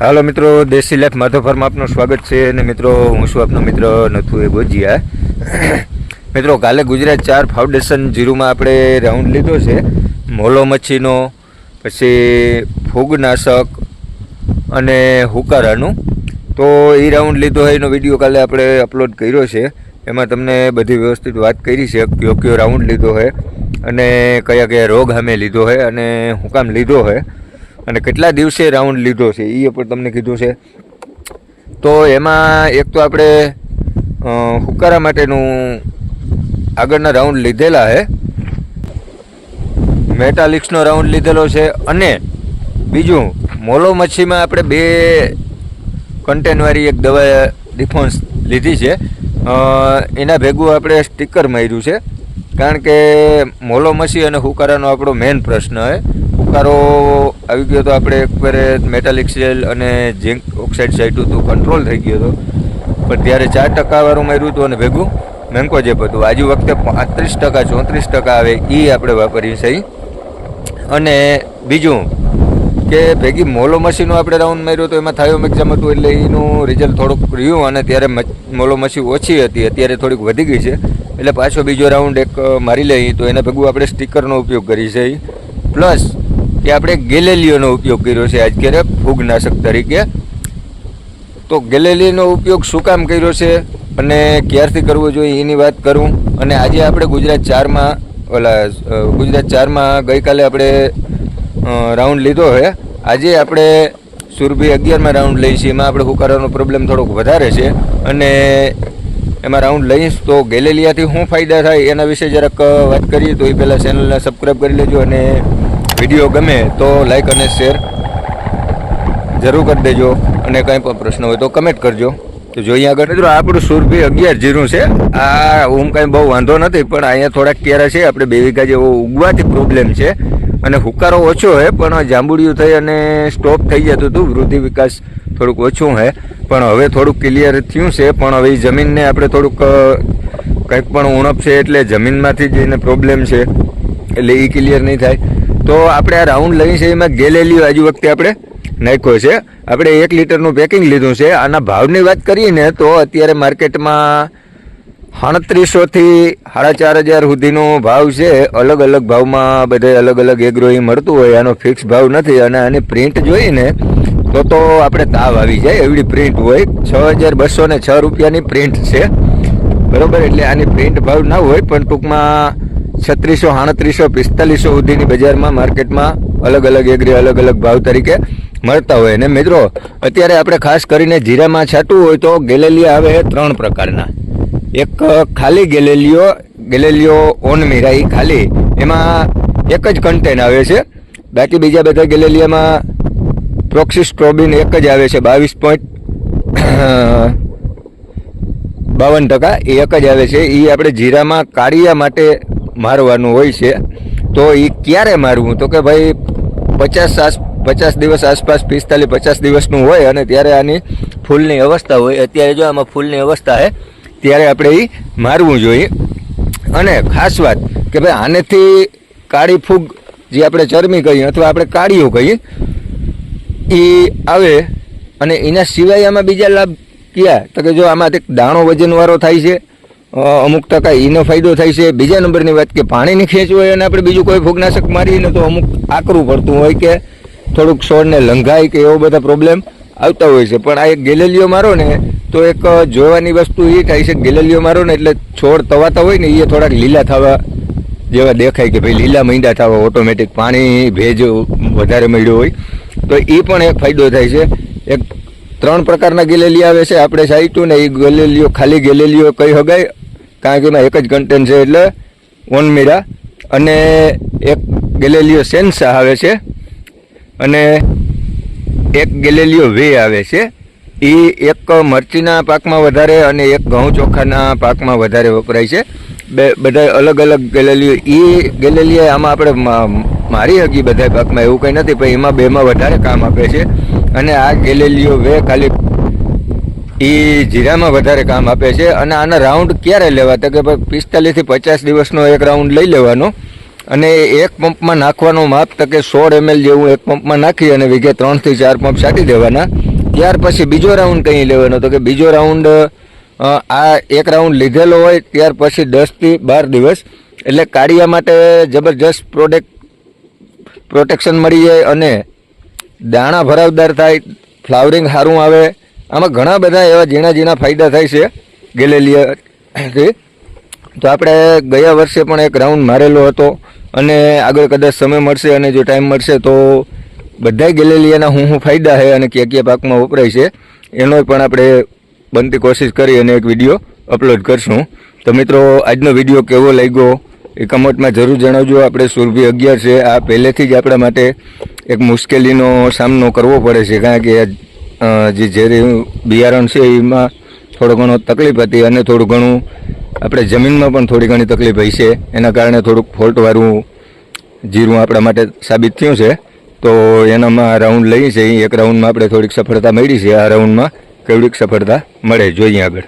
હાલો મિત્રો, દેશી life માધોફરમાં farm આપનું સ્વાગત છે અને મિત્રો, હું છું આપનો મિત્ર નથુ એ બોજીયા. મિત્રો, કાલે ગુજરાત ચાર ફાઉન્ડેશન જીરુમાં આપણે રાઉન્ડ લીધો છે. મોલો મચ્છીનો, પછી ફૂગનાશક અને હુકારાનું. તો એ રાઉન્ડ લીધો હોય, એનો વીડિયો કાલે આપણે અપલોડ કર્યો છે. એમાં તમને બધી વ્યવસ્થિત વાત કરી છે કયો કયો રાઉન્ડ લીધો હોય અને કયા કયા રોગ સામે લીધો હોય અને હું કામ લીધો હોય. અને કેટલા દિવસે રાઉન્ડ લીધો છે? એ પણ તમને કીધું છે. તો એમાં એક તો આપણે હુકારા માટેનું આગળના રાઉન્ડ લીધેલા છે. મેટાલિક્સનો રાઉન્ડ લીધેલો છે અને બીજું, મોલો મચ્છીમાં આપણે બે કન્ટેનવાળી એક દવા ડિફોન્સ લીધી છે. એના ભેગું આપણે સ્ટીકર માર્યું છે. કારણ કે મોલો મચ્છી અને હુકારાનો આપણો મેઇન પ્રશ્ન છે. હુકારો આવી ગયો તો આપણે એકવારે મેટાલિક સેલ અને ઝિંક ઓક્સાઇડ સાઈડ હતું કંટ્રોલ થઈ ગયો હતો. પણ ત્યારે ચાર ટકાવાળું માર્યું હતું અને ભેગું મેન્કોજેપ હતું. આજુ વખતે પાંત્રીસ ટકા, ચોત્રીસ ટકા આવે એ આપણે વાપરીએ છીએ. અને બીજું કે ભેગી મોલો મસીનો આપણે રાઉન્ડ માર્યો તો એમાં થાયો એક્ઝામ હતું એટલે એનું રિઝલ્ટ થોડુંક રહ્યું અને ત્યારે મોલો મસી ઓછી હતી. અત્યારે થોડીક વધી ગઈ છે. એટલે પાછો બીજો રાઉન્ડ એક મારી લઈએ તો એના ભેગું આપણે સ્ટીકરનો ઉપયોગ કરી છે પ્લસ કે આપણે ગેલેલિયોનો ઉપયોગ કર્યો છે આજ ક્યારે? ફૂગનાશક તરીકે. તો ગેલેલિયોનો ઉપયોગ શું કામ કર્યો છે અને ક્યારથી કરવો જોઈએ એની વાત કરું? અને આજે આપણે ગુજરાત ચારમાં, ઓલા ગુજરાત ચારમાં ગઈકાલે આપણે રાઉન્ડ લીધો છે. આજે આપણે સુરભી અગિયારમાં રાઉન્ડ લઈએ છીએ એમાં આપણે હુકારાનો પ્રોબ્લેમ થોડોક વધારે છે. અને એમાં રાઉન્ડ લઈશ તો ગેલેલિયાથી શું ફાયદા થાય એના વિશે જરાક વાત કરીએ તો એ પહેલાં ચેનલને સબસ્ક્રાઈબ કરી લેજો અને વીડિયો ગમે તો લાઈક અને શેર જરૂર કરી દેજો અને કંઈ પણ પ્રશ્ન હોય તો કમેન્ટ કરજો. તો જોઈએ આગળ મિત્રો આપણું સુરભી અગિયાર જીરું છે. આ હું કાંઈ બહુ વાંધો નથી, પણ અહીંયા થોડાક કેરા છે. આપણે બે વીઘા જેવો ઉગવાથી પ્રોબ્લેમ છે. અને હુકારો ઓછો હે પણ જાંબુડિયું થઈ અને સ્ટોપ થઈ જતું હતું. વૃદ્ધિ વિકાસ થોડુંક ઓછું છે પણ હવે થોડુંક ક્લિયર થયું છે. પણ હવે જમીનને આપણે થોડુંક કંઈક પણ ઉણપ છે એટલે જમીનમાંથી જ એને પ્રોબ્લેમ છે. એટલે એ ક્લિયર નહીં થાય. તો આપણે આ રાઉન્ડ લઈ છે, એમાં ગેલેલીઓ આજુ વખતે આપણે નાખ્યો છે. આપણે એક લીટરનું પેકિંગ લીધું છે. આના ભાવની વાત કરીએ ને, તો અત્યારે માર્કેટમાં સાડત્રીસોથી સાડા ચાર હજાર સુધીનો ભાવ છે. અલગ અલગ ભાવમાં બધે અલગ અલગ એગ્રોઈ મળતું હોય, આનો ફિક્સ ભાવ નથી. અને આની પ્રિન્ટ જોઈએ ને, તો તો આપણે તાવ આવી જાય. એવડી પ્રિન્ટ હોય. છ હજાર બસો ને છ રૂપિયાની પ્રિન્ટ છે. બરાબર? એટલે આની પ્રિન્ટ ભાવ ના હોય, પણ ટૂંકમાં છત્રીસો સાડત્રીસો પિસ્તાલીસો સુધીની બજારમાં માર્કેટમાં અલગ અલગ એગ્રી અલગ અલગ ભાવ તરીકે મળતા હોય. અને મિત્રો, અત્યારે આપણે ખાસ કરીને જીરામાં છાંટવું હોય તો ગેલેલિયા આવે ત્રણ પ્રકારના. એક ખાલી ગેલેલિયો ગેલેલિયો ઓન મીરા એ ખાલી. એમાં એક જ કન્ટેન આવે છે. બાકી બીજા બધા ગેલેલિયામાં પ્રોક્સિસ્ટ્રોબિન એક જ આવે છે, બાવીસ પોઈન્ટ બાવન ટકા. એ એક જ આવે છે. એ આપણે જીરામાં કાળિયા માટે મારવાનું હોય છે, તો એ ક્યારે મારવું? તો કે ભાઈ પચાસ આસ, પચાસ દિવસ આસપાસ, પિસ્તાલીસ, પચાસ દિવસનું હોય અને ત્યારે આની ફૂલની અવસ્થા હોય. અત્યારે જો આમાં ફૂલની અવસ્થા હોય ત્યારે આપણે એ મારવું જોઈએ. અને ખાસ વાત કે ભાઈ આનેથી કાળી ફૂગ જે આપણે ચરમી કહીએ અથવા આપણે કાળીઓ કહીએ એ આવે અને એના સિવાય આમાં બીજા લાભ કયા? તો કે જો આમાંથી દાણો વજનવાળો થાય છે અમુક ટકા એનો ફાયદો થાય છે. બીજા નંબરની વાત કે પાણીની ખેંચ હોય અને આપણે બીજું કોઈ ફૂગનાશક મારીએ ને તો અમુક આકરું પડતું હોય કે થોડુંક છોડને લંઘાય કે એવો બધા પ્રોબ્લેમ આવતા હોય છે. પણ આ એક ગેલેલીઓ મારો ને તો એક જોવાની વસ્તુ એ થાય છે ગેલેલીઓ મારો ને એટલે છોડ તવાતા હોય ને એ થોડાક લીલા થવા જેવા દેખાય કે ભાઈ લીલા મીંડા થવા ઓટોમેટિક પાણી, ભેજ વધારે મળ્યો હોય. તો એ પણ એક ફાયદો થાય છે. એક ત્રણ પ્રકારના ગેલેલી આવે છે. આપણે સાઈટું ને એ ગેલેલીઓ ખાલી ગેલેલીઓ કઈ હગાય કારણ કે એમાં એક જ કન્ટેન્ટ છે એટલે ઓનમીરા અને એક ગેલેલિયો સેન્સા આવે છે અને એક ગેલેલિયો વે આવે છે. એ એક મરચીના પાકમાં વધારે અને એક ઘઉં ચોખાના પાકમાં વધારે વપરાય છે. બે, બધા અલગ અલગ ગેલેલિયો. એ ગેલેલિયા આમાં આપણે મારી હકી બધા પાકમાં એવું કંઈ નથી, પણ એમાં બેમાં વધારે કામ આપે છે. અને આ ગેલેલિયો વે ખાલી એ જીરામાં વધારે કામ આપે છે અને આના રાઉન્ડ ક્યારે લેવા? તો કે ભાઈ પિસ્તાલીસથી પચાસ દિવસનો એક રાઉન્ડ લઈ લેવાનો અને એક પંપમાં નાખવાનો માપ તો કે સોળ એમએલ જેવું એક પંપમાં નાખી અને વીઘે ત્રણથી ચાર પંપ છાંટી દેવાના. ત્યાર પછી બીજો રાઉન્ડ કંઈ લેવાનો? તો કે બીજો રાઉન્ડ આ એક રાઉન્ડ લીધેલો હોય, ત્યાર પછી દસથી બાર દિવસ. એટલે કાળિયા માટે જબરજસ્ત પ્રોડક્ટ, પ્રોટેક્શન મળી જાય અને દાણા ભરાવદાર થાય, ફ્લાવરિંગ સારું આવે આમાં ઘણા બધા એવા ઝીણા ઝીણા ફાયદા થાય છે ગેલેલિયાથી તો આપણે ગયા વર્ષે પણ એક રાઉન્ડ મારેલો હતો અને આગળ કદાચ સમય મળશે અને જો ટાઈમ મળશે તો બધાય ગેલેલિયાના હું હું ફાયદા છે અને કયા કયા પાકમાં વપરાય છે એનો પણ આપણે બનતી કોશિશ કરી અને એક વીડિયો અપલોડ કરશું. તો મિત્રો, આજનો વીડિયો કેવો લાગ્યો એ કમેન્ટમાં જરૂર જણાવજો. આપણે સુરભી અગિયાર છે. આ પહેલેથી જ આપણા માટે એક મુશ્કેલીનો સામનો કરવો પડે છે, કારણ કે જે ઝેરી બિયારણ છે, એમાં થોડો ઘણો તકલીફ હતી અને થોડું ઘણું આપણે જમીનમાં પણ થોડી ઘણી તકલીફ હોય છે. એના કારણે થોડુંક ફોલ્ટવાળું જીરું આપણા માટે સાબિત થયું છે. તો એનામાં રાઉન્ડ લઈએ છીએ. એક રાઉન્ડમાં આપણે થોડીક સફળતા મળી છે. આ રાઉન્ડમાં કેવડીક સફળતા મળે જોઈએ આગળ.